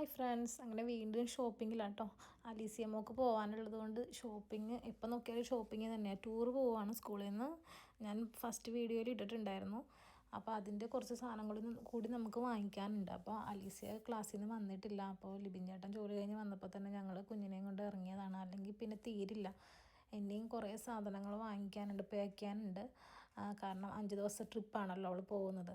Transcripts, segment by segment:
Hi friends. അങ്ങനെ വീണ്ടും ഷോപ്പിങ്ങിലാണ് കേട്ടോ അലീസിയമ്മക്ക് പോകാനുള്ളത് കൊണ്ട് ഷോപ്പിംഗ് ഇപ്പം നോക്കിയാൽ ഷോപ്പിംഗ് തന്നെയാണ് ടൂർ പോവാണ് സ്കൂളിൽ നിന്ന്. ഞാൻ ഫസ്റ്റ് വീഡിയോയിൽ ഇട്ടിട്ടുണ്ടായിരുന്നു. അപ്പോൾ അതിന്റെ കുറച്ച് സാധനങ്ങളും കൂടി നമുക്ക് വാങ്ങിക്കാനുണ്ട്. അപ്പോൾ അലീസിയ ക്ലാസ്സിൽ നിന്ന് വന്നിട്ടില്ല. അപ്പോൾ ലിബിൻ ചേട്ടൻ ജോലി കഴിഞ്ഞ് വന്നപ്പോൾ തന്നെ ഞങ്ങൾ കുഞ്ഞിനെയും കൊണ്ട് ഇറങ്ങിയതാണ്. അല്ലെങ്കിൽ പിന്നെ തീരില്ല. ഇനിയും കുറേ സാധനങ്ങൾ വാങ്ങിക്കാനുണ്ട് പാക്ക് ചെയ്യാനുണ്ട്. കാരണം അഞ്ച് ദിവസത്തെ ട്രിപ്പാണല്ലോ അവൾ പോകുന്നത്.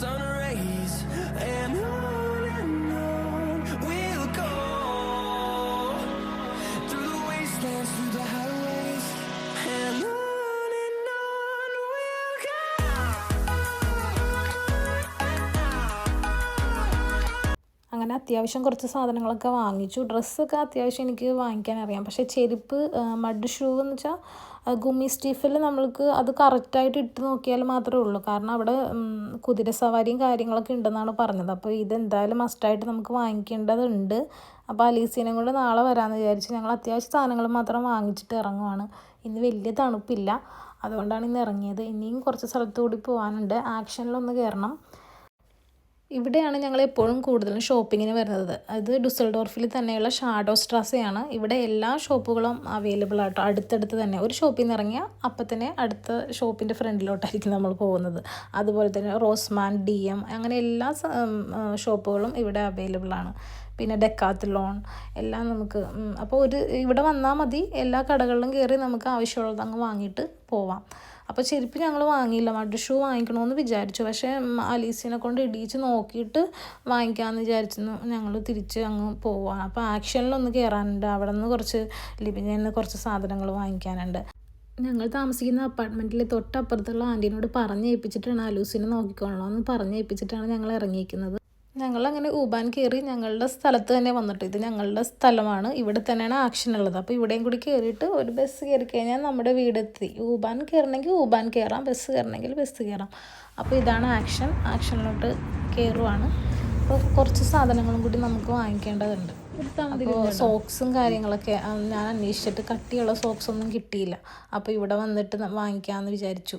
Sun അങ്ങനെ അത്യാവശ്യം കുറച്ച് സാധനങ്ങളൊക്കെ വാങ്ങിച്ചു. ഡ്രസ്സൊക്കെ അത്യാവശ്യം എനിക്ക് വാങ്ങിക്കാൻ അറിയാം. പക്ഷേ ചെരുപ്പ് മഡ് ഷൂ എന്ന് വെച്ചാൽ ഗുമ്മി സ്റ്റീഫിൽ നമ്മൾക്ക് അത് കറക്റ്റായിട്ട് ഇട്ട് നോക്കിയാൽ മാത്രമേ ഉള്ളൂ. കാരണം അവിടെ കുതിര സവാരിയും കാര്യങ്ങളൊക്കെ ഉണ്ടെന്നാണ് പറഞ്ഞത്. അപ്പോൾ ഇതെന്തായാലും മസ്റ്റായിട്ട് നമുക്ക് വാങ്ങിക്കേണ്ടതുണ്ട്. അപ്പോൾ അലീസീനെ കൊണ്ട് നാളെ വരാമെന്ന് വിചാരിച്ച് ഞങ്ങൾ അത്യാവശ്യം സാധനങ്ങൾ മാത്രം വാങ്ങിച്ചിട്ട് ഇറങ്ങുവാണ്. ഇന്ന് വലിയ തണുപ്പില്ല. അതുകൊണ്ടാണ് ഇന്ന് ഇറങ്ങിയത്. ഇനിയും കുറച്ച് സ്ഥലത്തു കൂടി പോകാനുണ്ട് ആക്ഷനിലൊന്ന് കയറണം. ഇവിടെയാണ് ഞങ്ങൾ എപ്പോഴും കൂടുതലും ഷോപ്പിങ്ങിന് വരുന്നത്. അത് ഡുസൽഡോർഫിൽ തന്നെയുള്ള ഷാഡോ സ്ട്രാസയാണ് ഇവിടെ എല്ലാ ഷോപ്പുകളും അവൈലബിൾ ആട്ടോ. അടുത്തടുത്ത് തന്നെ ഒരു ഷോപ്പിൽ നിന്ന് ഇറങ്ങിയാൽ അപ്പം തന്നെ അടുത്ത ഷോപ്പിന്റെ ഫ്രണ്ടിലോട്ടായിരിക്കും നമ്മൾ പോകുന്നത്. അതുപോലെ തന്നെ റോസ്മാൻ ഡി എം അങ്ങനെ എല്ലാ ഷോപ്പുകളും ഇവിടെ അവൈലബിൾ ആണ്. പിന്നെ ഡെക്കാത്തലോൺ എല്ലാം നമുക്ക് അപ്പോൾ ഒരു ഇവിടെ വന്നാൽ മതി. എല്ലാ കടകളിലും കയറി നമുക്ക് ആവശ്യമുള്ളത് അങ്ങ് വാങ്ങിയിട്ട് പോവാം. അപ്പോൾ ചെരുപ്പ് ഞങ്ങൾ വാങ്ങിയില്ല. മഡ് ഷൂ വാങ്ങിക്കണമെന്ന് വിചാരിച്ചു. പക്ഷേ അലീസിനെ കൊണ്ട് ഇടിയിച്ച് നോക്കിയിട്ട് വാങ്ങിക്കാമെന്ന് വിചാരിച്ചു ഞങ്ങൾ തിരിച്ച് അങ്ങ് പോവാണ്. അപ്പോൾ ആക്ഷനിലൊന്ന് കയറാനുണ്ട് അവിടെ നിന്ന് കുറച്ച് ലിബിനിൽ കുറച്ച് സാധനങ്ങൾ വാങ്ങിക്കാനുണ്ട്. ഞങ്ങൾ താമസിക്കുന്ന അപ്പാർട്ട്മെന്റിൽ തൊട്ടപ്പുറത്തുള്ള ആന്റീനോട് പറഞ്ഞേൽപ്പിച്ചിട്ടാണ് അലൂസിനെ നോക്കിക്കൊള്ളണമെന്ന് പറഞ്ഞേൽപ്പിച്ചിട്ടാണ് ഞങ്ങൾ ഇറങ്ങിയിരിക്കുന്നത്. ഞങ്ങൾ അങ്ങനെ ഊബാൻ കയറി ഞങ്ങളുടെ സ്ഥലത്ത് തന്നെ വന്നിട്ട് ഇത് ഞങ്ങളുടെ സ്ഥലമാണ്. ഇവിടെ തന്നെയാണ് ആക്ഷൻ ഉള്ളത്. അപ്പോൾ ഇവിടെയും കൂടി കയറിയിട്ട് ഒരു ബസ് കയറി കഴിഞ്ഞാൽ നമ്മുടെ വീടെത്തി. ഊബാൻ കയറണമെങ്കിൽ ഊബാൻ കയറാം ബസ് കയറണമെങ്കിൽ ബസ് കയറാം. അപ്പോൾ ഇതാണ് ആക്ഷൻ. ആക്ഷനിലോട്ട് കയറുവാണ്. അപ്പോൾ കുറച്ച് സാധനങ്ങളും കൂടി നമുക്ക് വാങ്ങിക്കേണ്ടതുണ്ട്. സോക്സും കാര്യങ്ങളൊക്കെ ഞാൻ അന്വേഷിച്ചിട്ട് കട്ടിയുള്ള സോക്സ് ഒന്നും കിട്ടിയില്ല. അപ്പോൾ ഇവിടെ വന്നിട്ട് വാങ്ങിക്കാമെന്ന് വിചാരിച്ചു.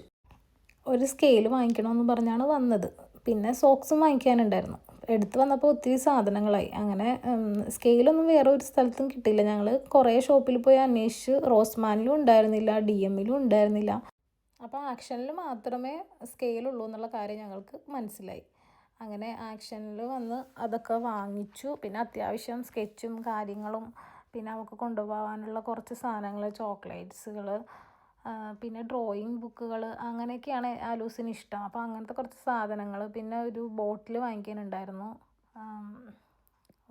ഒരു സ്കെയിൽ വാങ്ങിക്കണമെന്ന് പറഞ്ഞാണ് വന്നത്. പിന്നെ സോക്സും വാങ്ങിക്കാനുണ്ടായിരുന്നു. എടുത്ത് വന്നപ്പോൾ ഒത്തിരി സാധനങ്ങളായി. അങ്ങനെ സ്കെയിലൊന്നും വേറെ ഒരു സ്ഥലത്തും കിട്ടിയില്ല. ഞങ്ങൾ കുറേ ഷോപ്പിൽ പോയി അന്വേഷിച്ച് റോസ്മാനിലും ഉണ്ടായിരുന്നില്ല ഡി എമ്മിലും ഉണ്ടായിരുന്നില്ല. അപ്പോൾ ആക്ഷനിൽ മാത്രമേ സ്കെയിലുള്ളൂ എന്നുള്ള കാര്യം ഞങ്ങൾക്ക് മനസ്സിലായി. അങ്ങനെ ആക്ഷനിൽ വന്ന് അതൊക്കെ വാങ്ങിച്ചു. പിന്നെ അത്യാവശ്യം സ്കെച്ചും കാര്യങ്ങളും പിന്നെ അവൾക്ക് കൊണ്ടുപോകാനുള്ള കുറച്ച് സാധനങ്ങൾ ചോക്ലേറ്റ്സുകൾ പിന്നെ ഡ്രോയിങ് ബുക്കുകൾ അങ്ങനെയൊക്കെയാണ് ആലൂസിന് ഇഷ്ടം. അപ്പോൾ അങ്ങനത്തെ കുറച്ച് സാധനങ്ങൾ പിന്നെ ഒരു ബോട്ടിൽ വാങ്ങിക്കാനുണ്ടായിരുന്നു.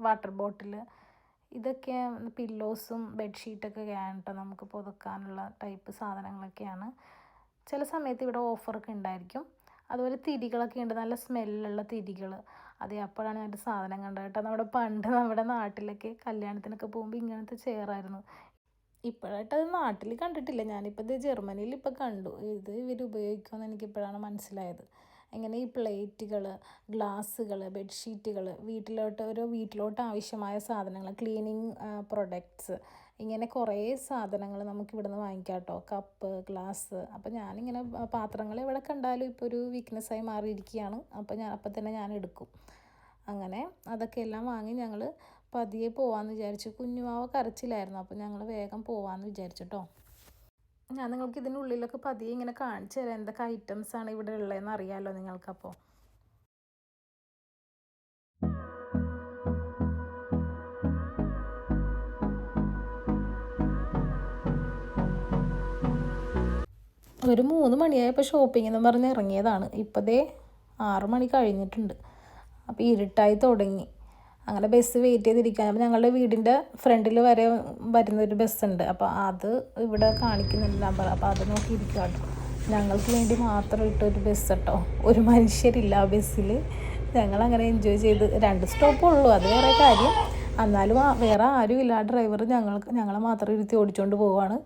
വാട്ടർ ബോട്ടിൽ ഇതൊക്കെ പില്ലോസും ബെഡ്ഷീറ്റൊക്കെയാണ് കേട്ടോ നമുക്ക് പുതുക്കാനുള്ള ടൈപ്പ് സാധനങ്ങളൊക്കെയാണ്. ചില സമയത്ത് ഇവിടെ ഓഫറൊക്കെ ഉണ്ടായിരിക്കും. അതുപോലെ തിരികളൊക്കെ ഉണ്ട്. നല്ല സ്മെല്ലുള്ള തിരികൾ അത് അപ്പോഴാണ് ഞാൻ സാധനം കണ്ടത് കേട്ടോ. നമ്മുടെ പണ്ട് നമ്മുടെ നാട്ടിലൊക്കെ കല്യാണത്തിനൊക്കെ പോകുമ്പോൾ ഇങ്ങനത്തെ ചെയറായിരുന്നു ഇപ്പോഴായിട്ട് അത് നാട്ടിൽ കണ്ടിട്ടില്ല. ഞാനിപ്പോൾ ഇത് ജർമ്മനിയിൽ ഇപ്പോൾ കണ്ടു. ഇത് ഇവർ ഉപയോഗിക്കുമെന്ന് എനിക്കിപ്പോഴാണ് മനസ്സിലായത്. ഇങ്ങനെ ഈ പ്ലേറ്റുകൾ ഗ്ലാസ്സുകൾ ബെഡ്ഷീറ്റുകൾ വീട്ടിലോട്ട് ഓരോ വീട്ടിലോട്ട് ആവശ്യമായ സാധനങ്ങൾ ക്ലീനിങ് പ്രൊഡക്ട്സ് ഇങ്ങനെ കുറേ സാധനങ്ങൾ നമുക്ക് ഇവിടുന്ന് വാങ്ങിക്കാം കേട്ടോ കപ്പ് ഗ്ലാസ്. അപ്പോൾ ഞാനിങ്ങനെ പാത്രങ്ങൾ എവിടെ കണ്ടാലും ഇപ്പോൾ ഒരു വീക്ക്നെസ്സായി മാറിയിരിക്കുകയാണ്. അപ്പോൾ ഞാൻ അപ്പം തന്നെ ഞാൻ എടുക്കും. അങ്ങനെ അതൊക്കെ എല്ലാം വാങ്ങി ഞങ്ങൾ പതിയെ പോവാമെന്ന് വിചാരിച്ചു. കുഞ്ഞുമാവ കരച്ചിലായിരുന്നു. അപ്പോൾ ഞങ്ങൾ വേഗം പോവാമെന്ന് വിചാരിച്ചു കേട്ടോ ഞാൻ നിങ്ങൾക്ക് ഇതിന്റെ ഉള്ളിലൊക്കെ പതിയെ ഇങ്ങനെ കാണിച്ചു തരാം. എന്തൊക്കെ ആണ് ഇവിടെ ഉള്ളതെന്ന് അറിയാമല്ലോ നിങ്ങൾക്കപ്പോൾ ഒരു മൂന്ന് മണിയായപ്പോൾ ഷോപ്പിംഗ് എന്ന് പറഞ്ഞ് ഇറങ്ങിയതാണ്. ഇപ്പോഴേ ആറ് മണി കഴിഞ്ഞിട്ടുണ്ട്. അപ്പോൾ ഇരുട്ടായി തുടങ്ങി. അങ്ങനെ ബസ് വെയിറ്റ് ചെയ്തിരിക്കാൻ. അപ്പോൾ ഞങ്ങളുടെ വീടിന്റെ ഫ്രണ്ടിൽ വരെ വരുന്നൊരു ബസ്സുണ്ട് അപ്പോൾ അത് ഇവിടെ കാണിക്കുന്നുണ്ട് നമ്പർ. അപ്പോൾ അത് നോക്കിയിരിക്കുക ഞങ്ങൾക്ക് വേണ്ടി മാത്രം ഇട്ടൊരു ബസ് കേട്ടോ ഒരു മനുഷ്യരില്ല ആ ബസ്സിൽ ഞങ്ങൾ അങ്ങനെ എൻജോയ് ചെയ്ത് രണ്ട് സ്റ്റോപ്പ് ഉള്ളൂ. അത് വേറെ കാര്യം. എന്നാലും വേറെ ആരും ഇല്ല ആ ഡ്രൈവർ ഞങ്ങൾക്ക് ഞങ്ങളെ മാത്രം ഇരുത്തി ഓടിച്ചുകൊണ്ട് പോവുകയാണ്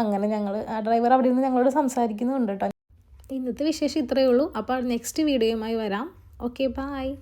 അങ്ങനെ ഞങ്ങൾ ആ ഡ്രൈവർ അവിടെ നിന്ന് ഞങ്ങളോട് സംസാരിക്കുന്നുണ്ട് കേട്ടോ ഇന്നത്തെ വിശേഷം ഇത്രയേ ഉള്ളൂ. അപ്പോൾ നെക്സ്റ്റ് വീഡിയോയുമായി വരാം. Okay bye